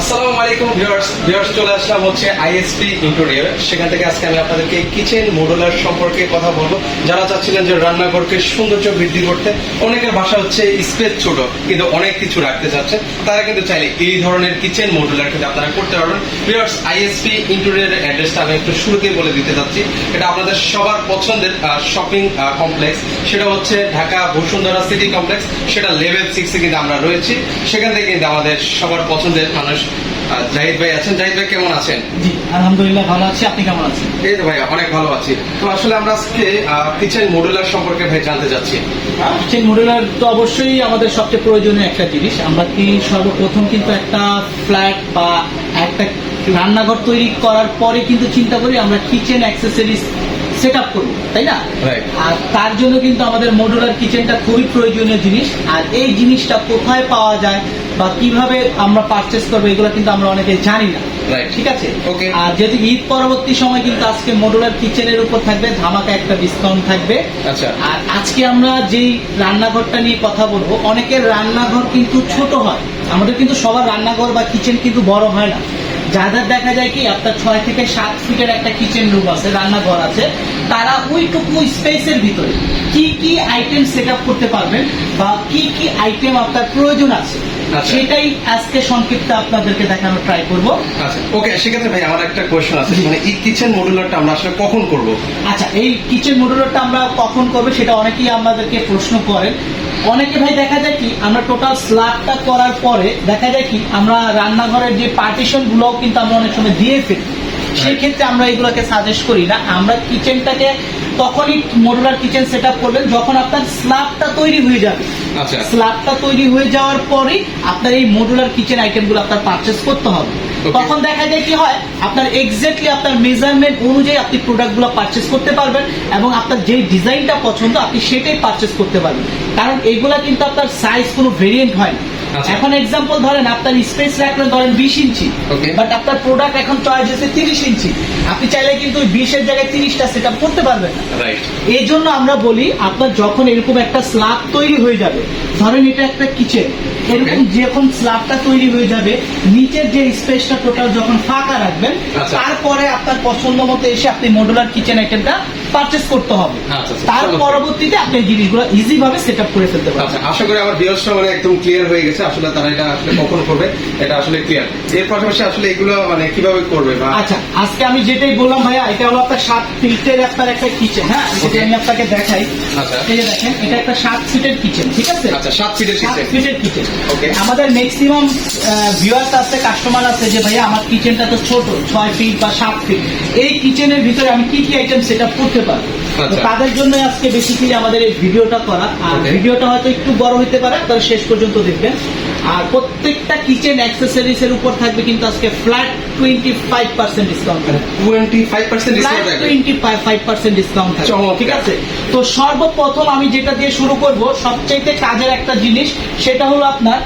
আসসালামু আলাইকুম, viewers. Viewers, চলে আসলাম হচ্ছে আইএসপি ইন্টেরিয়র সেখান থেকে আজকে আমি আপনাদেরকে কিচেন মডুলার সম্পর্কে কথা বলব। যারা চাচ্ছিলেন যে রান্নাঘরকে সৌন্দর্য বৃদ্ধি করতে, অনেকের বাসা হচ্ছে স্পেস ছোট, কিন্তু অনেক কিছু রাখতে চাচ্ছে। তারা কিন্তু চাইলে এই ধরনের কিচেন মডুলার কিন্তু আপনারা করতে পারবেন। ভিউয়ার্স আইএসপি ইন্টেরিয়রের অ্যাড্রেসটা আমি একটু শুরুতেই বলে দিতে যাচ্ছি এটা আপনাদের সবার পছন্দের শপিং কমপ্লেক্স সেটা হচ্ছে ঢাকা বসুন্ধরা সিটি কমপ্লেক্স সেটা লেভেল সিক্সে কিন্তু আমরা রয়েছি। সেখান থেকে কিন্তু আমাদের সবার পছন্দের মানুষ জাহিদ ভাই আছেন? জাহিদ ভাই কেমন আছেন? জি আলহামদুলিল্লাহ ভালো আছি। আপনি কেমন আছেন? এই ভাই অনেক ভালো আছি। তো আসলে আমরা আজকে কিচেন মডুলার সম্পর্কে ভাই জানতে চাচ্ছি। কিচেন মডুলার তো অবশ্যই আমাদের সবচেয়ে প্রয়োজনীয় একটা জিনিস। আমরা কি সর্বপ্রথম কিন্তু একটা ফ্ল্যাট বা একটা রান্নাঘর তৈরি করার পরে কিন্তু চিন্তা করি আমরা কিচেন অ্যাক্সেসরিজ সেট আপ করব তাই না? আর তার জন্য কিন্তু আমাদের মডুলার কিচেনটা খুবই প্রয়োজনীয় জিনিস। আর এই জিনিসটা কোথায় পাওয়া যায় বা কীভাবে আমরা পারচেস করব এগুলো কিন্তু আমরা অনেকে জানি না। ঠিক আছে? Okay. আর যেহেতু ঈদ পরবর্তী সময় কিন্তু আজকে মডুলার কিচেনের উপর থাকবে ধামাকা একটা ডিসকাউন্ট থাকবে। আচ্ছা। আর আজকে আমরা যেই রান্নাঘরটা নিয়ে কথা বলব অনেকের রান্নাঘর কিন্তু ছোট হয়। আমাদের কিন্তু সবার রান্নাঘর বা কিচেন কিন্তু বড় হয় না। যাদের দেখা যায় কি, আপনার ছয় থেকে সাত ফিটের একটা কিচেন রুম আছে, রান্নাঘর আছে, তারা ওইটুকু স্পেসের ভিতরে কি কি আইটেম সেট করতে পারবেন বা কি কি আইটেম আপনার প্রয়োজন আছে। সেটাই আজকে সংক্ষিপ্ত আপনাদেরকে দেখানোর ট্রাই করব। আচ্ছা ওকে সেক্ষেত্রে ভাই আমার একটা কোয়েশ্চেন আছে। মানে এই কিচেন মডুলারটা আমরা আসলে কখন করব? আচ্ছা এই কিচেন মডুলারটা আমরা কখন করব সেটা অনেকেই আমাদেরকে প্রশ্ন করেন। অনেকে ভাই দেখা যায় কি আমরা টোটাল স্ল্যাবটা করার পরে দেখা যায় কি আমরা রান্নাঘরের যে পার্টিশন গুলোও কিন্তু আমরা অনেক সময় দিয়ে ফেলি। সেই ক্ষেত্রে আমরা এগুলোকে সাজেস্ট করি না। আমরা কিচেনটাকে তখনই মডুলার কিচেন সেট আপ করবেন যখন আপনার স্ল্যাবটা তৈরি হয়ে যাবে। আচ্ছা স্ল্যাবটা তৈরি হয়ে যাওয়ার পরে আপনার এই মডুলার কিচেন আইটেমগুলো আপনার পারচেস করতে হবে। তখন দেখা যায় কি হয় আপনার এক্স্যাক্টলি আপনার মেজারমেন্ট অনুযায়ী আপনি প্রোডাক্টগুলো পারচেস করতে পারবেন এবং আপনার যে ডিজাইনটা পছন্দ আপনি সেটাই পারচেস করতে পারবেন। কারণ এগুলা কিন্তু আপনার সাইজ কোনো ভেরিয়েন্ট হয় না আচ্ছা। এখন এক্সাম্পল ধরেন আপনার স্পেস রাখলেন ধরেন বিশ ইঞ্চি বাট আপনার প্রোডাক্ট এখন চয়েস হচ্ছে তিরিশ ইঞ্চি। আপনি চাইলে কিন্তু বিশের জায়গায় তিরিশটা সেট আপ করতে পারবেন। এই জন্য আমরা বলি আপনার যখন এরকম একটা স্ল্যাব তৈরি হয়ে যাবে ধরেন এটা একটা কিচেন এরকম যখন স্ল্যাবটা তৈরি হয়ে যাবে নিচের যে স্পেসটা টোটাল যখন ফাঁকা রাখবেন আচ্ছা। তারপরে আপনার পছন্দ মতো এসে আপনি মডুলার কিচেন আইটেমটা পারচেস করতে হবে। আচ্ছা, আচ্ছা। তার পরবর্তীতে আপনি জিনিসগুলো ইজি ভাবে সেট আপ করে ফেলতে পারবেন। আচ্ছা আশা করি আমার ভিউয়ার্সরা মানে একদম ক্লিয়ার হয়ে গেছে। আসলে তারা এটা আসলে কখন করবে এটা আসলে ক্লিয়ার এর পাশাপাশি আসলে এগুলো মানে কীভাবে করবে আচ্ছা আজকে আমি যেটাই বললাম ভাইয়া এটা হলো আপনার সাত ফিটের আপনার একটা কিচেন হ্যাঁ? Okay. আমি আপনাকে দেখাই। আচ্ছা। এই যে দেখেন এটা একটা সাত ফিটের কিচেন ঠিক আছে? আচ্ছা সাত ফিটের সাত কিচেন ফিটের কিচেন ওকে আমাদের ম্যাক্সিমাম ভিউয়ার্স আছে কাস্টমার আছে যে ভাইয়া আমার কিচেনটা তো ছোট ছয় ফিট বা সাত ফিট এই কিচেনের ভিতরে আমি কি কি আইটেম সেট আপ করতে পারব তো আচ্ছা। তাদের জন্য আজকে বেসিক্যালি আমাদের এই ভিডিওটা করা। আর ভিডিওটা হয়তো একটু বড় হতে পারে তারা শেষ পর্যন্ত দেখবেন। আর প্রত্যেকটা কিচেন অ্যাক্সেসরিজ এর উপর থাকবে কিন্তু আজকে flat twenty five percent discount twenty five percent discount twenty five percent discount ঠিক আছে? তো সর্বপ্রথম আমি যেটা দিয়ে শুরু করব সবচাইতে কাজের একটা জিনিস সেটা হলো আপনার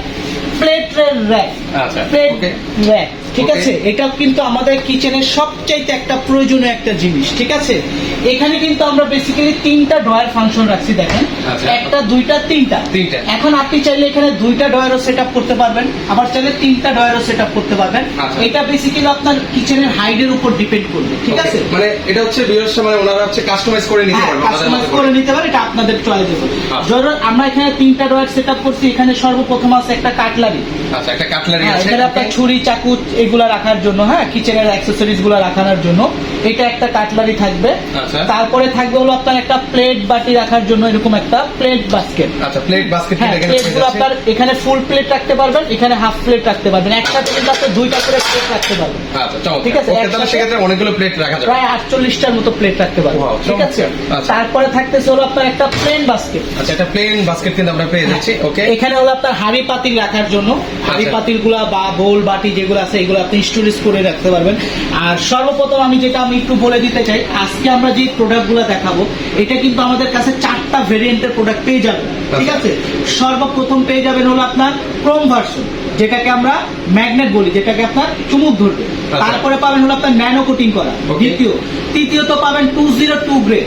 প্লেট র্যাক প্লেট র্যাক ঠিক আছে? এটা কিন্তু আমাদের কিচেনের সবচাইতে একটা প্রয়োজনীয় একটা জিনিস ঠিক আছে? এখানে কিন্তু আমরা বেসিক্যালি তিনটা ড্রয়ার ফাংশন রাখছি দেখেন। আচ্ছা। একটা দুইটা তিনটা। তিনটা। এখন আপনি চাইলে এখানে দুইটা ড্রয়ারও সেট আপ করতে পারবেন আবার চাইলে তিনটা ড্রয়ারও সেট আপ করতে পারবেন। আচ্ছা। এটা বেসিক্যালি আপনার কিচেনের হাইডের উপর ডিপেন্ড করবে ঠিক আছে? মানে এটা হচ্ছে ভিউয়ার্সরা মানে ওনারা হচ্ছে কাস্টমাইজ করে নিতে হ্যাঁ, পারবে কাস্টমাইজ করে নিতে পারে এটা আপনাদের চয়েস আচ্ছা। ধরুন আমরা এখানে তিনটা ড্রয়ার সেট করছি এখানে সর্বপ্রথম আছে একটা কাটলারি আচ্ছা একটা কাটলারি হ্যাঁ, আছে এখানে আপনার ছুরি চাকু এগুলা রাখার জন্য হ্যাঁ কিচেনের অ্যাক্সেসরিজগুলা রাখার জন্য এটা একটা কাটলারি থাকবে। আচ্ছা। তারপরে থাকবে হলো আপনার একটা প্লেট বাটি রাখার জন্য এরকম একটা প্লেট বাস্কেট আচ্ছা প্লেট বাস্কেট হ্যাঁ প্লেটগুলো আপনার এখানে ফুল প্লেট রাখতে পারবেন এখানে হাফ প্লেট রাখতে পারবেন। একসাথে কিন্তু আপনি দুইটা করে প্লেট রাখতে পারবেন। আচ্ছা ঠিক আছে, তাহলে সেক্ষেত্রে অনেকগুলো প্লেট রাখা যাবে। প্রায় আটচল্লিশটার মতো প্লেট রাখতে পারবেন। ঠিক আছে? আচ্ছা। তারপরে থাকতেছে হলো আপনার একটা প্লেন বাস্কেট আচ্ছা একটা প্লেন বাস্কেট কিন্তু আমরা পেয়ে যাচ্ছি। ওকে এখানে হলো আপনার হাড়ি পাতিল রাখার জন্য। হাড়ি। পাতিলগুলা বা বোল বাটি যেগুলো আছে এগুলো আপনি স্টোরেজ করে রাখতে পারবেন আর সর্বপ্রথম আমি যেটা আমি একটু বলে দিতে চাই আজকে আমরা যে প্রোডাক্টগুলো দেখাবো এটা কিন্তু আমাদের কাছে চারটা ভেরিয়েন্টের প্রোডাক্ট পেয়ে যাবেন ঠিক আচ্ছা। আছে সর্বপ্রথম পেয়ে যাবেন হলো আপনার ক্রোম ভার্সন যেটাকে আমরা ম্যাগনেট বলি যেটাকে আপনার চুমুক ধরবে আচ্ছা। তারপরে পাবেন হলো আপনার ন্যানো কোটিং করা. দ্বিতীয় তৃতীয়ত পাবেন two zero two grade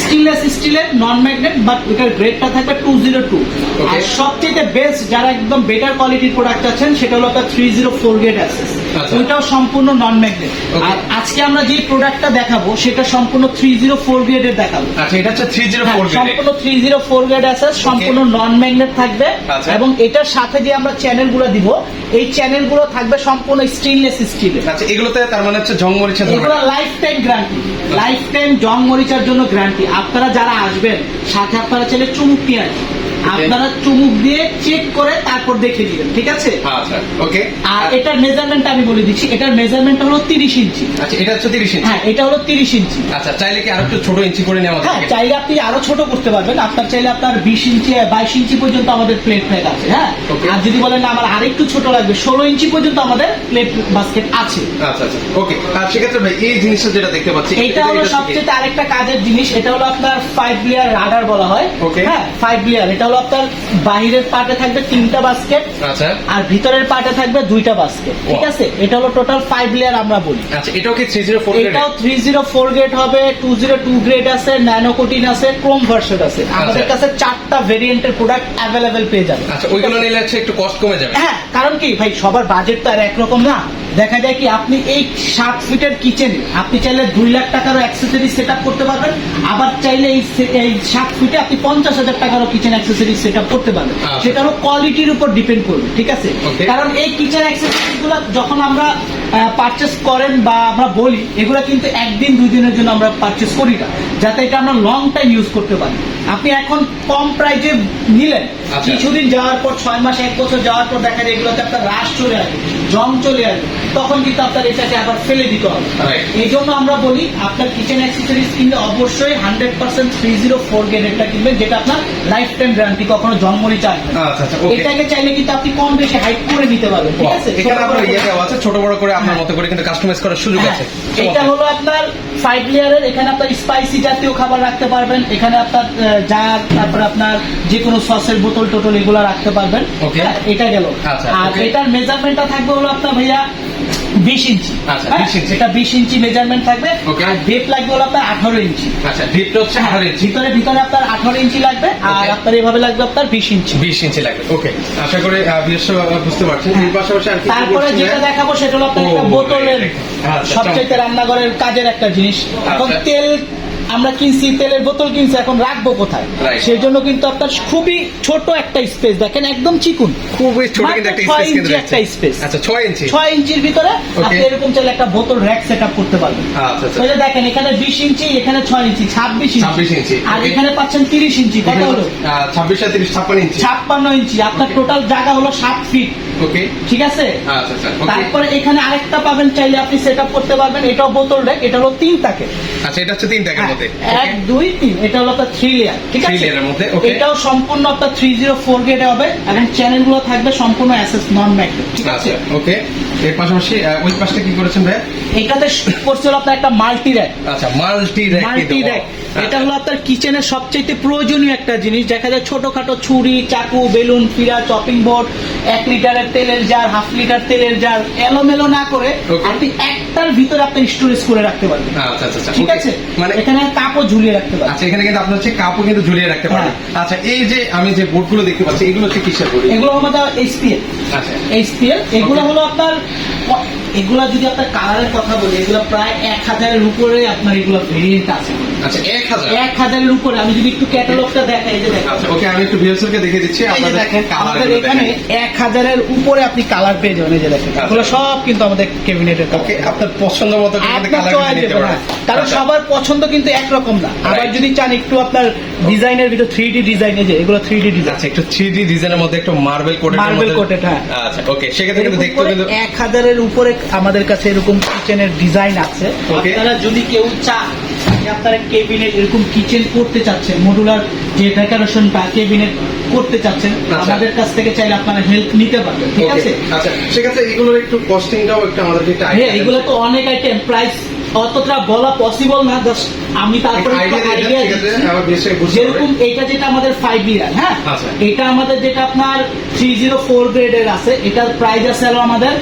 stainless স্টিলের নন ম্যাগনেট বাট এটার গ্রেডটা থাকবে টু জিরো টু আর. সবচেয়ে বেস্ট যারা একদম বেটার কোয়ালিটির প্রোডাক্ট আছেন সেটা হলো আপনার three zero four grade S S. ওইটাও সম্পূর্ণ নন ম্যাগনেট আর আজকে আমরা যে প্রোডাক্টটা দেখাবো সেটা সম্পূর্ণ থ্রি জিরো ফোর গ্রেডের দেখাবো। আচ্ছা এটা হচ্ছে থ্রি জিরো হ্যাঁ, ফোর সম্পূর্ণ three zero four grade S S সম্পূর্ণ নন ম্যাগনেট থাকবে। আচ্ছা। এবং এটার সাথে যে আমরা চ্যানেলগুলো দিব এই চ্যানেলগুলো থাকবে সম্পূর্ণ স্টেনলেস স্টিলের আচ্ছা এগুলোতে তার মানে হচ্ছে জং মরিচা এগুলো life time guarantee life time জং মরিচার জন্য গ্যারান্টি আপনারা যারা আসবেন সাথে আপনারা চাইলে চুমুক নিয়ে আসবেন। আপনারা চুমুক দিয়ে চেক করে তারপর দেখে দিবেন ঠিক আছে? আচ্ছা ওকে আর এটার মেজারমেন্ট আমি বলে দিচ্ছি এটার মেজারমেন্ট হলো তিরিশ ইঞ্চি। আচ্ছা এটা হচ্ছে তিরিশ ইঞ্চি? হ্যাঁ এটা হলো তিরিশ ইঞ্চি। আচ্ছা চাইলে কি আরও একটু ছোট ইঞ্চি করে নেওয়া হ্যাঁ চাইলে আপনি আরও ছোট করতে পারবেন আপনার চাইলে আপনার বিশ ইঞ্চি বাইশ ইঞ্চি পর্যন্ত আমাদের প্লেট প্যাক আছে হ্যাঁ? আর যদি বলেন আমার আরেকটু ছোট লাগবে ষোলো ইঞ্চি পর্যন্ত আমাদের প্লেট বাস্কেট আছে। আচ্ছা আচ্ছা ওকে আর সেক্ষেত্রে ভাই এই জিনিসটা যেটা দেখতে পাচ্ছি এটা হলো সবচেয়ে আরেকটা কাজের জিনিস এটা হলো আপনার ফাইভ লেয়ার রাডার বলা হয়. হ্যাঁ ফাইভ লেয়ার এটা হলো আপনার বাহিরের পার্টে থাকবে তিনটা বাস্কেট আচ্ছা। আর ভিতরের পার্টে থাকবে দুইটা বাস্কেট ঠিক আছে? এটা হলো টোটাল ফাইভ লেয়ার আমরা বলি। আচ্ছা এটাও কি থ্রি জিরো ফোর এটাও থ্রি জিরো ফোর গ্রেড হবে টু জিরো টু গ্রেড আছে ন্যানো কোটিন আছে ক্রোম ভার্সন আছে। আমাদের কাছে চারটা ভেরিয়েন্টের প্রোডাক্ট অ্যাভেলেবেল পেয়ে যাবে। আচ্ছা ওইগুলো নিলে একটু কষ্ট কমে যাবে। হ্যাঁ কারণ কি? ভাই সবার বাজেট তো আর একরকম না। দেখা যায় কি আপনি এই সাত ফিটের কিচেন আপনি চাইলে দুই লাখ টাকারও অ্যাক্সেসরি সেট করতে পারবেন আবার চাইলে এই এই সাত ফিটে আপনি পঞ্চাশ হাজার টাকারও কিচেন অ্যাক্সেসরি সেট করতে পারবেন। আচ্ছা। সেটা হলো কোয়ালিটির উপর ডিপেন্ড করবে ঠিক আছে? কারণ এই কিচেন অ্যাক্সেসরিজগুলো যখন আমরা পারচেস করেন বা আমরা বলি এগুলো কিন্তু একদিন দুই দিনের জন্য আমরা পারচেস করি না যাতে এটা আমরা লং টাইম ইউজ করতে পারি। আপনি এখন কম প্রাইজে নিলেন আচ্ছা। কিছুদিন যাওয়ার পর ছয় মাস এক বছর যাওয়ার পর দেখা যায় এগুলোতে আপনার রাশ চলে আসবে জং চলে আসবে তখন কিন্তু আপনার এটাকে আবার ফেলে দিতে হবে। এই জন্য আমরা বলি আপনার কিচেন অ্যাক্সেসরিজ কিনলে অবশ্যই hundred percent three zero four গ্রেডেরটা কিনবেন যেটা আপনার লাইফ টাইম গ্যারান্টি কখনো জন্মনি চায় না। আচ্ছা আচ্ছা এটাকে চাইলে কিন্তু আপনি কম বেশি হাইট করে নিতে পারবেন ঠিক আছে? এখানে ইয়ে দেওয়া আছে ছোট বড় করে আপনার হ্যাঁ। মতো করে কিন্তু কাস্টমাইজ করার সুযোগ হ্যাঁ, আছে। এটা হলো আপনার ফাইভ লেয়ারের এখানে আপনার স্পাইসি জাতীয় খাবার রাখতে পারবেন এখানে আপনার জার তারপর আপনার যে কোনো সসের বোতল টোটল এগুলো রাখতে পারবেন। হ্যাঁ, এটা গেল। আচ্ছা, আর. এটার মেজারমেন্টটা থাকবে হলো আপনার ভাইয়া বিশ ইঞ্চি। আচ্ছা, হ্যাঁ, 20 ইঞ্চি। এটা বিশ ইঞ্চি মেজারমেন্ট থাকবে আর ডেপ লাগবে হলো আপনার আঠারো ইঞ্চি। আচ্ছা ডিপটা হচ্ছে আঠারো ইঞ্চি। ভিতরে ভিতরে আপনার আঠারো ইঞ্চি লাগবে আর আপনার এভাবে লাগবে আপনার বিশ ইঞ্চি। বিশ ইঞ্চি লাগবে ওকে। আশা করি বুঝতে পারছেন। হ্যাঁ। এর পাশাপাশি তারপরে যেটা দেখাবো সেটা হলো আপনার বোতলের আচ্ছা, সবচাইতে রান্নাঘরের কাজের একটা জিনিস। এখন আচ্ছা। তেল আমরা কিনছি তেলের বোতল কিনছি এখন রাখব কোথায়? সেই জন্য কিন্তু আপনার খুবই ছোট একটা স্পেস দেখেন একদম চিকুন। খুবই ছোট কিন্তু একটা স্পেস। আচ্ছা ছয় ইঞ্চি? ইঞ্চির ভিতরে আপনি এরকম চাইলে একটা বোতল র্যাক সেট আপ করতে পারবেন। আচ্ছা আচ্ছা। দেখেন এখানে বিশ ইঞ্চি এখানে ছয় ইঞ্চি ছাব্বিশ 26 ইঞ্চি। ইঞ্চি আর এখানে পাচ্ছেন তিরিশ ইঞ্চি কত হলো? আর ইঞ্চি। আপনার টোটাল জায়গা হলো সাত ফিট ওকে ঠিক আছে? আচ্ছা আচ্ছা ওকে তারপরে এখানে আরেকটা পাবেন চাইলে আপনি সেট করতে পারবেন। এটাও বোতল র্যাক এটা হলো তিন তাকে। আচ্ছা এটা হচ্ছে তিন টাকার মধ্যে। এক দুই তিন এটা হলো আপনার থ্রি লেয়ার ঠিক আছে? এর মধ্যে. এটাও সম্পূর্ণ আপনার থ্রি জিরো ফোর গ্রেডে হবে এবং চ্যানেলগুলো থাকবে সম্পূর্ণ অ্যাসেস নন ম্যাগনেট ঠিক আছে? আচ্ছা ওকে এর পাশাপাশি ওই পাশটা কি করেছেন ভাই এটাতে করছিল আপনার একটা মাল্টি র্যাক আচ্ছা মাল্টি র্যাক মাল্টি র্যাক এটা হলো আপনার কিচেনের সবচেয়ে প্রয়োজনীয় একটা জিনিস। দেখা যায় ছোটখাটো ছুরি চাকু বেলুন ফিরা চপিং বোর্ড এক লিটারের তেলের জার হাফ লিটার তেলের জার এলোমেলো না করে আপনি একটার ভিতরে আপনি স্টোরেজ করে রাখতে পারবেন। আচ্ছা আচ্ছা আচ্ছা ঠিক আছে? মানে এখানে কাপড় ঝুলিয়ে রাখতে পারবেন। আচ্ছা এখানে কিন্তু আপনার হচ্ছে কাপও কিন্তু ঝুলিয়ে রাখতে পারবেন। আচ্ছা এই যে আমি যে বোর্ডগুলো দেখতে পাচ্ছি এগুলো হচ্ছে কিসের বোর্ড এগুলো আমাদের এইচপিএল আচ্ছা। এইচপিএল এগুলো হলো আপনার এগুলা যদি আপনার কালারের কথা বলি এগুলো প্রায় এক হাজারের উপরে আপনার এগুলো ভেরিয়েন্ট আছে। আচ্ছা এক হাজার। এক হাজারের উপরে আমি যদি একটু ক্যাটালগটা দেখাই যে দেখেন। আচ্ছা ওকে আমি একটু ভিউসকে দেখে দিচ্ছি আপনাদের দেখেন আমাদের কালারগুলো এখানে এক হাজারের উপরে আপনি কালার পেয়ে যাবেন এই যে দেখেন। আচ্ছা। এগুলো সব কিন্তু আমাদের ক্যাবিনেটের ওকে আপনার পছন্দ মতো কালার নিতে পারেন। কারণ আচ্ছা। সবার পছন্দ কিন্তু একরকম না। আবার যদি চান একটু আপনার ডিজাইনের ভিতর থ্রি ডি ডিজাইনে যে এগুলো থ্রি ডি ডিজাইন আচ্ছা একটু থ্রি ডি ডিজাইনের মধ্যে একটু মার্বেল Marble coated, হ্যাঁ। আচ্ছা ওকে সেক্ষেত্রে কিন্তু দেখতে কিন্তু এক হাজারের উপরে আমাদের কাছে এরকম কিচেনের ডিজাইন আছে। আপনারা যদি কেউ চান যে আপনারা কেবিনেট এরকম কিচেন করতে চাচ্ছেন মডুলার যে ডেকোরেশন বা কেবিনেট করতে চাচ্ছেন আচ্ছা। আমাদের কাছ থেকে চাইলে আপনারা হেল্প নিতে পারবেন ঠিক আছে? আচ্ছা। সেক্ষেত্রে এগুলোর একটু কস্টিংটাও একটু একটু হ্যাঁ এগুলো তো অনেক আইটেম প্রাইস অতটা বলা পসিবল না জাস্ট আমি তারপরে যেরকম এইটা যেটা আমাদের ফাইভ ইয়ার হ্যাঁ? আচ্ছা। এটা আমাদের যেটা আপনার থ্রি জিরো ফোর গ্রেডের আছে এটার প্রাইস আছে আমাদের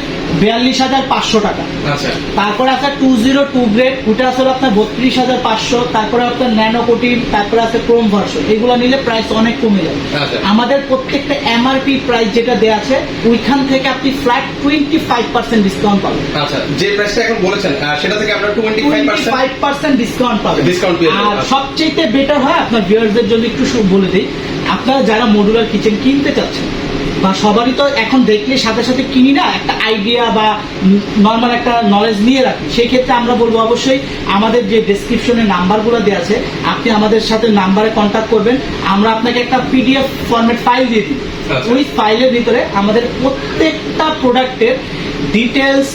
বিয়াল্লিশ হাজার পাঁচশো টাকা। আচ্ছা। তারপরে আছে টু জিরো টু গ্রেড ওটা আছে আপনার বত্রিশ হাজার পাঁচশো তারপরে আপনার ন্যানো কোটিন তারপরে আছে ক্রোম ভার্সন। এগুলো নিলে প্রাইস অনেক কমে যাবে। আচ্ছা। আমাদের প্রত্যেকটা এমআরপি প্রাইস যেটা দেওয়া আছে ওইখান থেকে আপনি flat twenty five percent discount পাবেন। আচ্ছা যে প্রাইসটা এখন বলেছেন সেটা থেকে আপনার টোয়েন্টি ফাইভ পার্সেন্ট ডিসকাউন্ট পাবেন। পেয়ে আর। সবচেয়ে বেটার হয় আপনার ভিউয়ারদের জন্য একটু বলে দিই আপনারা যারা মডুলার কিচেন কিনতে চাচ্ছেন বা সবারই তো এখন দেখলে সাথে সাথে কিনি না একটা আইডিয়া বা নর্মাল একটা নলেজ নিয়ে রাখি। সেই ক্ষেত্রে আমরা বলব অবশ্যই আমাদের যে ডেসক্রিপশনে নাম্বারগুলো দেওয়া আছে আপনি আমাদের সাথে নাম্বারে কন্ট্যাক্ট করবেন। আমরা আপনাকে একটা পিডিএফ ফর্মেট ফাইল দিয়ে দিই আচ্ছা। ওই ফাইলের ভিতরে আমাদের প্রত্যেকটা প্রোডাক্টের details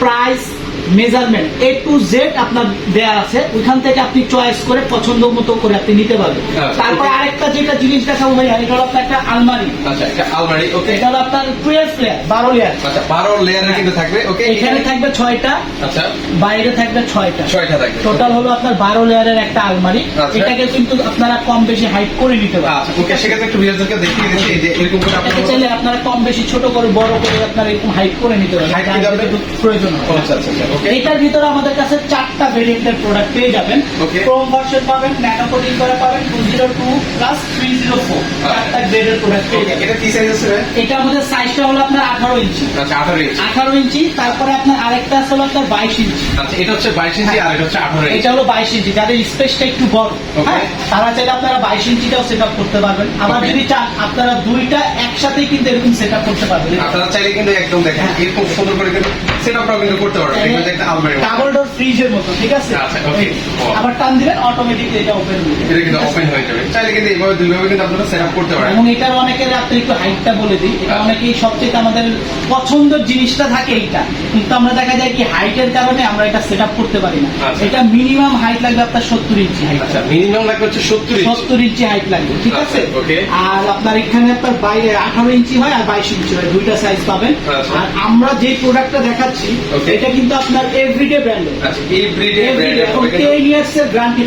price measurement A to Z আপনার দেয়া আছে ওইখান থেকে আপনি চয়েস করে পছন্দ মতো করে আপনি নিতে পারবেন। আচ্ছা, তারপর আরেকটা যেটা জিনিস দেখাবো ভাইয়া এটা হলো আপনার একটা আলমারি। আচ্ছা একটা আলমারি ওকে। এটা হলো আপনার টুয়েলভ লেয়ার বারো লেয়ার আচ্ছা বারো লেয়ারের কিন্তু থাকবে ওকে। এখানে থাকবে ছয়টা আচ্ছা। বাইরে থাকবে ছয়টা। ছয়টা থাকবে টোটাল হলো আপনার বারো লেয়ারের একটা আলমারি। আচ্ছা। এটাকে কিন্তু আপনারা কম বেশি হাইট করে নিতে পারেন আচ্ছা ওকে সেক্ষেত্রে একটু ভিউয়ারদেরকে দেখিয়ে দিচ্ছি যে এরকম করে এটাকে চাইলে আপনারা কম বেশি ছোট করে বড় করে আপনারা এরকম হাইট করে নিতে যাবে? যেটুকু প্রয়োজন হয়। আচ্ছা আচ্ছা এটার ভিতরে আমাদের কাছে চারটা ভেরিয়েন্টের প্রোডাক্ট পেয়ে যাবেন. ক্রোম ভার্সন পাবেন ন্যানো কোটিং করা পাবেন two zero two plus three zero four চারটা গ্রেডের প্রোডাক্ট পেয়ে যাবেন। এটা কি সাইজ আছে এটা আমাদের সাইজটা হলো আপনার আঠারো ইঞ্চি। আচ্ছা আঠারো ইঞ্চ। আঠারো ইঞ্চি তারপরে আপনার আরেকটা আছে হলো আপনার বাইশ ইঞ্চি। আচ্ছা এটা হচ্ছে বাইশ ইঞ্চি আর এটা হচ্ছে আঠারো এটা হলো বাইশ ইঞ্চি যাদের স্পেসটা একটু বড়। হ্যাঁ তারা চাইলে আপনারা বাইশ ইঞ্চিটাও সেট আপ করতে পারবেন। আবার যদি চান আপনারা দুইটা একসাথেই কিন্তু এরকম সেট আপ করতে পারবেন। আপনারা চাইলে কিন্তু একদম দেখেন হ্যাঁ। এরকম সুন্দর করে কিন্তু সেট আপটাও কিন্তু করতে পারবেন। একটা আলমারি ডাবল ডোর ফ্রিজের মতো ঠিক আছে? আচ্ছা, okay. আবার টান দিলেন অটোমেটিকলি এটা ওপেন হয়ে যাবে এটা কিন্তু ওপেন যাবে। চাইলে কিন্তু এইভাবে দুইভাবে কিন্তু আপনারা সেট আপ করতে পারেন। এবং এটার অনেকের আপনি একটু হাইটটা বলে দিই এটা। অনেকেই সবচেয়ে আমাদের পছন্দের জিনিসটা থাকে এইটা। কিন্তু আমরা দেখা যায় কি হাইটের কারণে আমরা এটা সেট আপ করতে পারি না। আচ্ছা। এটা মিনিমাম হাইট লাগবে আপনার সত্তর ইঞ্চি হাইট আচ্ছা মিনিমাম লাগবে হচ্ছে সত্তর ইঞ্চি সত্তর ইঞ্চি হাইট লাগবে ঠিক আচ্ছা, আছে? আর আপনার এখানে আপনার বাইরে আঠারো ইঞ্চি হয় আর বাইশ ইঞ্চি হয় দুইটা সাইজ পাবেন। আর আমরা যে প্রোডাক্টটা দেখাচ্ছি. এটা কিন্তু আপনার এভরিডে ব্র্যান্ড আচ্ছা এভরিডে ব্র্যান্ড এখন টেন ইয়ার্স এর গ্যারান্টি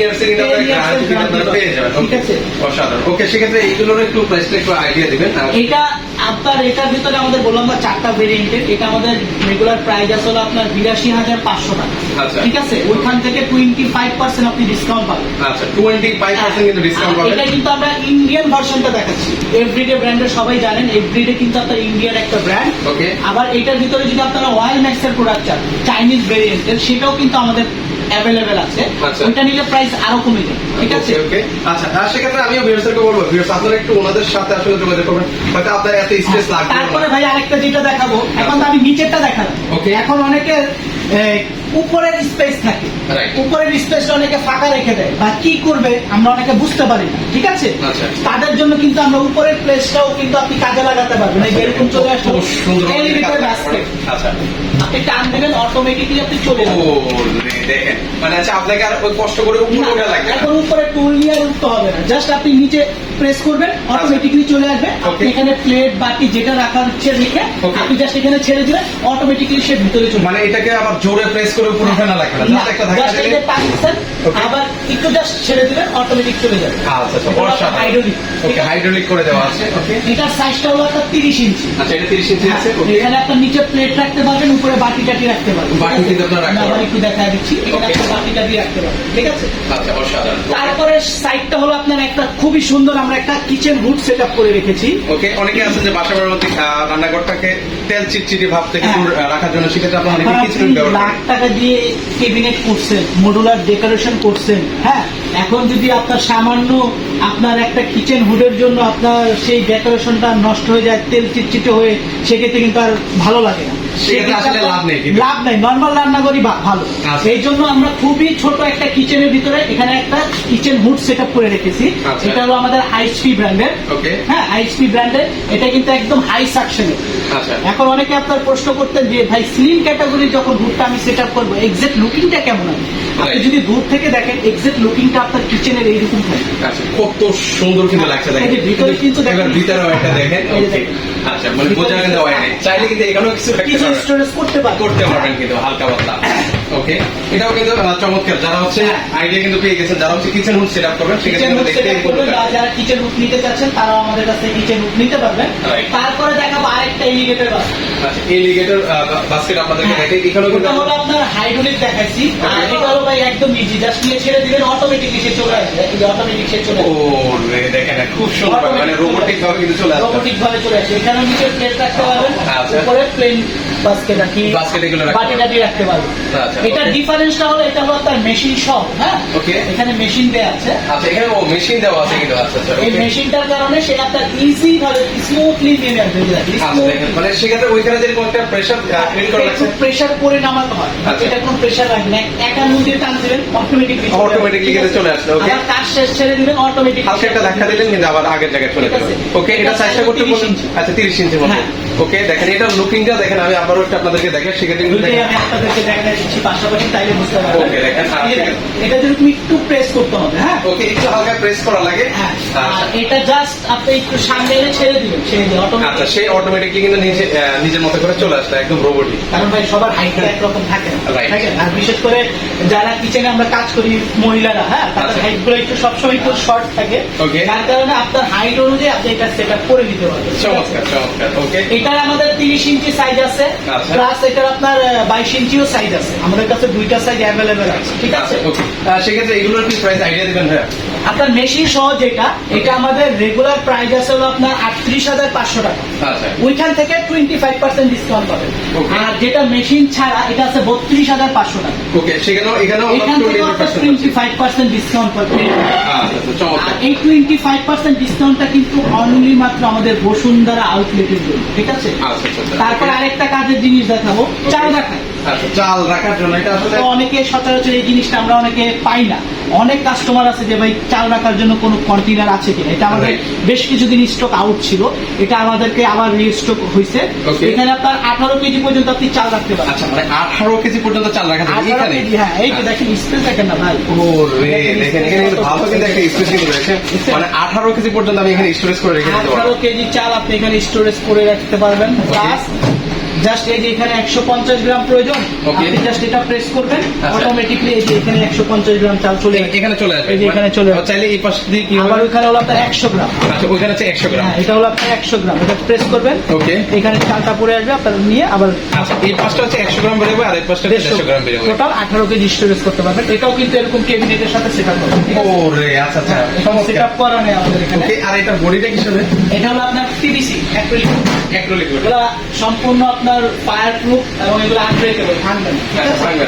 ইয়ার্স এর 10 years এর গ্যারান্টি পেয়ে যাবেন। ঠিক আছে। অসাধারণ। ওকে সেক্ষেত্রে এইগুলোর একটু প্রাইসটা একটু আইডিয়া দিবেন এটা আপনার এটার ভিতরে আমাদের বললাম না চারটা ভেরিয়েন্টের এটা আমাদের রেগুলার প্রাইস আসলে আপনার বিরাশি হাজার পাঁচশো টাকা। আচ্ছা। ঠিক আছে? ওইখান থেকে টোয়েন্টি ফাইভ পার্সেন্ট আপনি ডিসকাউন্ট পাবেন। আচ্ছা টোয়েন্টি ফাইভ পার্সেন্ট কিন্তু ডিসকাউন্ট পাবেন। এটা কিন্তু আমরা ইন্ডিয়ান ভার্সনটা দেখাচ্ছি। এভরিডে ব্র্যান্ডের সবাই জানেন এভরিডে কিন্তু আপনার ইন্ডিয়ান একটা ব্র্যান্ড ওকে আবার এটার ভিতরে যদি আপনারা ওয়াইল ম্যাক্সের প্রোডাক্ট চান চাইনিজ ভেরিয়েন্টের সেটাও কিন্তু আমাদের অ্যাভেলেবেল আছে। আচ্ছা। ওইটা নিলে প্রাইস আরও কমে যাবে। ঠিক আছে? ওকে আচ্ছা আর সেক্ষেত্রে আমিও ভিউয়ার্সদেরকে বলব ভিউয়ার্স আপনারা একটু ওনাদের সাথে আসলে যোগাযোগ করবেন। হয়তো আপনার এত স্পেস লাগবে তারপরে ভাই আরেকটা যেটা দেখাবো এখন তো আমি নিচেরটা দেখালাম। ওকে। এখন অনেকে উপরের স্পেস থাকে। উপরের স্পেসটা অনেকে ফাঁকা রেখে দেয় বা কি করবে আমরা অনেকে বুঝতে পারি না ঠিক আছে? আচ্ছা। তাদের জন্য কিন্তু আমরা উপরের প্লেসটাও কিন্তু আপনি কাজে লাগাতে পারবেন। এই যে চলে আসলো। খুব এলিভেটর বাস্কেট আচ্ছা। আপনি টান দেবেন অটোমেটিকলি আপনি চলে যাবেন। মানে আচ্ছা আপনাকে আর ওই কষ্ট করে উপরে ওঠা লাগবে এখন উপরে টুল নিয়ে উঠতে হবে না। জাস্ট আপনি নিচে প্রেস করবেন অটোমেটিকলি চলে আসবে। আপনি এখানে প্লেট বাটি যেটা রাখার হচ্ছে রেখে আপনি জাস্ট এখানে ছেড়ে দিবেন অটোমেটিকলি সে ভিতরে চলে মানে এটাকে আবার জোরে প্রেস করে উপরে ওঠানো লাগবে না জাস্ট একটা ধাক্কা দিলে এটা টানছেন আবার একটু জাস্ট ছেড়ে দিবেন অটোমেটিক চলে যাবে। আচ্ছা আচ্ছা অসাধারণ হাইড্রোলিক ওকে হাইড্রোলিক করে দেওয়া আছে। ওকে এটার সাইজটা হলো আপনার তিরিশ ইঞ্চি আচ্ছা এটা 30 ইঞ্চি আছে ওকে এখানে আপনার নিচে প্লেট রাখতে পারবেন উপরে বাটি টাটি রাখতে পারবেন। বাটি কিন্তু আপনারা রাখতে পারবেন। একটু দেখা দিচ্ছি এখানে আপনি বাটি টাটি রাখতে পারবেন ঠিক আছে? আচ্ছা অসাধারণ। তারপরে সাইডটা হলো আপনার একটা খুবই সুন্দর আমরা একটা কিচেন হুড সেট করে রেখেছি। ওকে অনেকে আছে যে বাসা আহ, রান্নাঘরটাকে তেল চিটচিটি ভাব থেকে। দূর রাখার জন্য সেক্ষেত্রে আপনারা অনেক কিছু ব্যবহার লাখ টাকা দিয়ে কেবিনেট করছেন মডুলার ডেকোরেশন করছেন হ্যাঁ এখন যদি আপনার সামান্য আপনার একটা কিচেন হুডের জন্য আপনার সেই ডেকোরেশনটা নষ্ট হয়ে যায় তেল চিটচিটে হয়ে সেক্ষেত্রে কিন্তু আর ভালো লাগে না আসলে লাভ নেই লাভ নেই নর্মাল রান্না করি ভালো। সেই জন্য আমরা খুবই ছোট একটা কিচেনের ভিতরে এখানে একটা কিচেন হুড সেট করে রেখেছি। সেটা এটা হলো আমাদের আইসপি ব্র্যান্ডের হ্যাঁ আইসপি ব্র্যান্ডের এটা কিন্তু একদম হাই সাকশনের আচ্ছা। এখন অনেকে আপনার প্রশ্ন করতেন যে ভাই স্লিম ক্যাটাগরি যখন হুডটা আমি সেট আপ করব এক্সাক্ট লুকিংটা কেমন হবে? আপনি যদি দূর থেকে দেখেন এক্সাক্ট লুকিংটা আপনার কিচেনের এইরকম থাকে আচ্ছা কত সুন্দর কিন্তু লাগছে দেখেন। ভিতরে কিন্তু দেখেন। ভিতরে একটা দেখেন। ওকে আচ্ছা মানে বোঝা কিন্তু হয় নাই। চাইলে কিন্তু এখানেও কিছু কিছু স্টোরেজ করতে পারবেন। করতে পারবেন কিন্তু হালকা পাতলা। ওকে এটাও কিন্তু চমৎকার। যারা হচ্ছে হ্যাঁ। আইডিয়া কিন্তু পেয়ে গেছেন যারা হচ্ছে কিচেন হুড সেট আপ করবেন সেক্ষেত্রে কিন্তু দেখতে যারা কিচেন হুড নিতে চাচ্ছেন তারাও আমাদের কাছ কিচেন হুড নিতে পারবেন। তারপরে দেখাবো আরেকটা ইলিগেটর বাস্কেট আচ্ছা এলিগেটর বাস্কেট আপনাদেরকে দেখে এখানেও কিন্তু হলো আপনার হাইড্রোলিক দেখাচ্ছি আর ভাই একদম ইজি জাস্ট নিয়ে ছেড়ে দিবেন অটোমেটিকলি সে চলে আসবে। অটোমেটিক সে চলে ও রে দেখেন খুব সুন্দর মানে রোবোটিক ভাবে কিন্তু চলে আসবে। রোবোটিক ভাবে চলে আসে এখানে নিচে প্লেট রাখতে পারবেন। আচ্ছা। উপরে প্লেন বাস্কেট Basket এগুলো বাটি টাটি রাখতে পারবেন। আচ্ছা, এটা. ডিফারেন্সটা হলো এটা হলো আপনার মেশিন সহ হ্যাঁ? Okay. এখানে মেশিন দেয়া আছে। আচ্ছা এখানে ও মেশিন দেওয়া আছে কিন্তু আচ্ছা আচ্ছা এই মেশিনটার কারণে সে আপনার ইজি ভাবে স্মুথলি আসবে দেখেন মানে সেক্ষেত্রে ওইখানে যেরকম একটা প্রেশার ক্রিয়েট করা লাগছে প্রেশার করে নামাতে হয়। এটা কোনো প্রেশার লাগবে না। একা মুখ টান দিবেন অটোমেটিকলি Automatically কিন্তু চলে আসলো, okay? আবার কাজ শেষ ছেড়ে দিবেন অটোমেটিক হালকা একটা ধাক্কা দিলেন কিন্তু আবার আগের জায়গায় চলে যাবে ওকে এটা এটা করতে 30 আচ্ছা 30 ইঞ্চি মতো। ওকে দেখেন এটা লুকিংটা দেখেন আমি আবারও একটা আপনাদেরকে দেখে সেক্ষেত্রে কিন্তু দেখেন। আমি আপনাদেরকে দেখা দিচ্ছি পাশাপাশি তাইলে বুঝতে পারবেন। দেখেন। এটা যদি তুমি একটু প্রেস করতে হবে হ্যাঁ? ওকে একটু হালকা প্রেস করা লাগে। হ্যাঁ। আচ্ছা। আর এটা জাস্ট আপনি একটু সামনে এনে ছেড়ে দিবেন ছেড়ে দিয়ে আচ্ছা সে অটোমেটিকলি কিন্তু নিজে আহ, নিজের মতো করে চলে আসলো একদম রোবটই কারণ ভাই সবার হাইটটা একরকম থাকে না? আর বিশেষ করে যারা কিচেনে আমরা কাজ করি মহিলারা হ্যাঁ তাদের আচ্ছা। হাইটগুলো একটু সবসময় একটু শর্ট থাকে। যার কারণে আপনার হাইট অনুযায়ী আপনি এটা সেট আপ করে দিতে পারবেন। চমৎকার চমৎকার ওকে এটার আমাদের তিরিশ ইঞ্চি সাইজ আছে আচ্ছা। প্লাস এটার আপনার বাইশ ইঞ্চিও সাইজ আছে। আমাদের কাছে দুইটা সাইজ অ্যাভেলেবেল আছে। ঠিক আছে? সেক্ষেত্রে এগুলোর কি প্রাইস আইডিয়া দিবেন ভাইয়া? আপনার মেশিন সহ যেটা এটা আমাদের রেগুলার প্রাইস আছে হলো আপনার আটত্রিশ হাজার পাঁচশো টাকা। আচ্ছা। ওইখান থেকে টোয়েন্টি ফাইভ পার্সেন্ট ডিসকাউন্ট পাবেন। আর যেটা মেশিন ছাড়া এটা আছে বত্রিশ হাজার পাঁচশো টাকা। ওকে সেখানেও এখানেও এখান থেকে টোয়েন্টি ফাইভ পার্সেন্ট ডিসকাউন্ট পাবেন। আচ্ছা এই টোয়েন্টি ফাইভ পার্সেন্ট ডিসকাউন্টটা কিন্তু অনলি মাত্র আমাদের বসুন্ধরা আউটলেটের জন্য ঠিক আছে? আচ্ছা। তারপর আরেকটা কাজের জিনিস দেখাবো। চাল দেখায় চাল রাখার জন্য এটা আসলে অনেকে সচরাচর এই জিনিসটা আমরা অনেকে পাই না। অনেক কাস্টমার আছে যে ভাই চাল রাখার জন্য কোনো কন্টেনার আছে কিনা? এটা আমাদের. বেশ কিছুদিন স্টক আউট ছিল। এটা আমাদেরকে আবার রিস্টক হয়েছে এখানে আপনার আঠারো কেজি পর্যন্ত আপনি চাল রাখতে পারেন। আচ্ছা মানে আঠারো কেজি পর্যন্ত চাল রাখা আঠারো এখানে হ্যাঁ এই তো দেখেন স্পেস দেখেন না ভাই। ও রে দেখেন এখানে কিন্তু ভালো কিন্তু একটা স্পেস কিন্তু রয়েছে মানে আঠারো কেজি পর্যন্ত আমি এখানে স্টোরেজ করে রেখে দিতে আঠারো কেজি চাল আপনি এখানে স্টোরেজ করে রাখতে পারবেন। প্লাস জাস্ট এই যে এখানে একশো পঞ্চাশ গ্রাম প্রয়োজন আপনি জাস্ট এটা প্রেস করবেন আচ্ছা। অটোমেটিকলি এই যে এখানে একশো পঞ্চাশ গ্রাম চাল চলে এখানে চলে আসবে। এই এখানে চলে আসবে। চাইলে এই পাশ দিয়ে কি আবার হলো আপনার একশো গ্রাম। আচ্ছা ওইখানে আছে একশো গ্রাম। হ্যাঁ এটা হলো আপনার একশো গ্রাম। এটা প্রেস করবেন। ওকে এখানে চালটা পড়ে আসবে আপনার নিয়ে আবার আচ্ছা এই পাশটা হচ্ছে একশো গ্রাম বেরোবে আর এই পাশটা গ্রাম বেরোবে। টোটাল আঠারো কেজি স্টোরেজ করতে পারবেন। এটাও কিন্তু এরকম কেবিনেটের সাথে আচ্ছা আচ্ছা। আপ করা নেই আমাদের এখানে। ওকে আর এটা বডিটা কিসের? এটা হলো আপনার পিভিসি অ্যাক্রিলিক অ্যাক্রিলিক সম্পূর্ণ আপনার ফায়ার প্রুফ এবং এগুলো আনব্রেকেবল ভাঙবে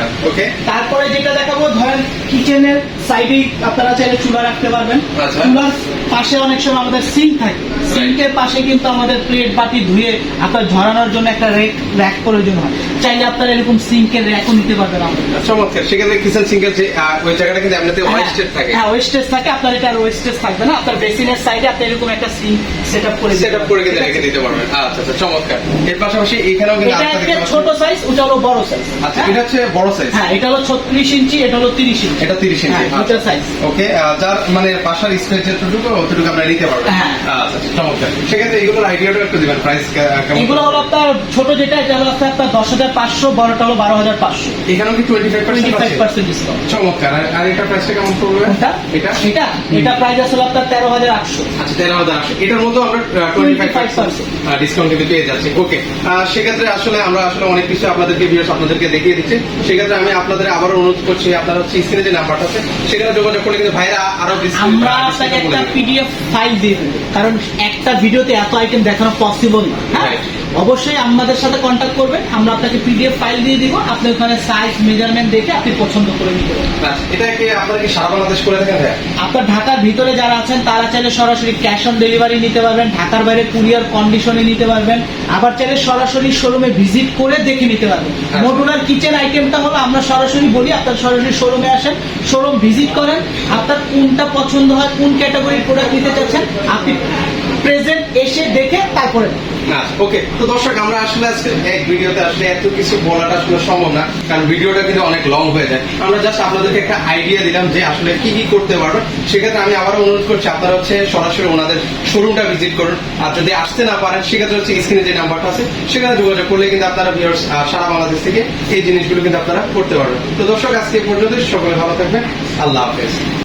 না, ওকে তারপরে যেটা দেখাবো ধরেন কিচেনের সাইডে আপনারা চাইলে চুলা রাখতে পারবেন। আচ্ছা। চুলার পাশে অনেক সময় আমাদের সিঙ্ক থাকে। সিঙ্কের পাশে কিন্তু আমাদের প্লেট বাটি ধুয়ে আপনার ঝরানোর জন্য একটা রেক র্যাক প্রয়োজন হয়। চাইলে আপনারা এরকম সিঙ্কের র্যাকও নিতে পারবেন চমৎকার। সেক্ষেত্রে কিচেন সিঙ্গেল যে ওই জায়গাটা কিন্তু এমনিতে ওয়াইস্টেড থাকে। হ্যাঁ ওয়েস্টেজ থাকে। আপনার এটা ওয়েস্টেজ থাকবে না। আপনার বেসিনের সাইডে আপনি এরকম একটা সিঙ্ক সেট আপ করে সেট আপ করে কিন্তু রেখে দিতে পারবেন। আচ্ছা আচ্ছা চমৎকার। এর পাশাপাশি কিন্তু এটা। ছোট সাইজ ওটা হলো বড় সাইজ আচ্ছা এটা হচ্ছে বড় সাইজ হ্যাঁ এটা হলো ইঞ্চি এটা হলো তিরিশ ইঞ্চি। এটা তিরিশ ইঞ্চি দুটো size। ওকে যার মানে বাসার স্পেস যতটুকু অতটুকু আমরা নিতে পারব। আচ্ছা চমৎকার। সেক্ষেত্রে এগুলোর আইডিয়াটা একটু দিবেন প্রাইস কেমন? এগুলো হলো আপনার ছোট যেটা এটা হলো আপনার হাজার পাঁচশো বড়টা হলো এখানেও কি ডিসকাউন্ট চমৎকার। আর- এটা প্রাইসটা কেমন পড়বে? এটা? এটা? এটা? এটা প্রাইস আসলে আপনার তেরো হাজার আটশো। আচ্ছা তেরো হাজার আটশো। এটার মধ্যে আমরা টোয়েন্টি ফাইভ 25% ডিসকাউন্ট কিন্তু পেয়ে যাচ্ছি। ওকে সেক্ষেত্রে আসলে আমরা আসলে অনেক কিছু আপনাদেরকে ভিডিও আপনাদেরকে দেখিয়ে দিচ্ছি। সেক্ষেত্রে আমি আপনাদের আবারও অনুরোধ করছি আপনারা হচ্ছে স্ক্রিনে যে নাম্বারটা আছে সেখানে যোগাযোগ করলে কিন্তু ভাইরা আরও আমরা আপনাকে একটা পিডিএফ ফাইল দিয়ে দেবো কারণ একটা ভিডিওতে এত আইটেম দেখানো পসিবল না হ্যাঁ. অবশ্যই আমাদের সাথে কন্ট্যাক্ট করবেন। আমরা আপনাকে পিডিএফ ফাইল দিয়ে দিব। আপনি ওখানে সাইজ মেজারমেন্ট দেখে আপনি পছন্দ করে নিতে পারবেন। আচ্ছা, এটা আপনারা কি সারা বাংলাদেশ করে থাকেন আপনার ঢাকার ভিতরে যারা আছেন তারা চাইলে সরাসরি ক্যাশ অন ডেলিভারি নিতে পারবেন ঢাকার বাইরে কুরিয়ার কন্ডিশনে নিতে পারবেন আবার চাইলে সরাসরি শোরুমে ভিজিট করে দেখে নিতে পারবেন। মডুলার কিচেন আইটেমটা হলো আমরা সরাসরি বলি আপনার সরাসরি শোরুমে আসেন শোরুম ভিজিট করেন। আপনার কোনটা পছন্দ হয় কোন ক্যাটাগরির প্রোডাক্ট নিতে চাচ্ছেন আপনি প্রেজেন্ট এসে দেখে তারপরে ওকে তো দর্শক আমরা আসলে আজকে এক ভিডিওতে আসলে এত কিছু বলাটা আসলে সম্ভব না কারণ ভিডিওটা কিন্তু অনেক লং হয়ে যায়। আমরা জাস্ট আপনাদেরকে একটা আইডিয়া দিলাম যে আসলে কি কি করতে পারবে। সেক্ষেত্রে আমি আবারও অনুরোধ করছি আপনারা হচ্ছে সরাসরি ওনাদের শোরুমটা ভিজিট করুন। আর যদি আসতে না পারেন সেক্ষেত্রে হচ্ছে স্ক্রিনে যে নাম্বারটা আছে সেখানে যোগাযোগ করলে কিন্তু আপনারা viewers, সারা বাংলাদেশ থেকে এই জিনিসগুলো কিন্তু আপনারা করতে পারবেন। তো দর্শক আজকে পর্যন্ত সকলে ভালো থাকবেন। আল্লাহ হাফেজ।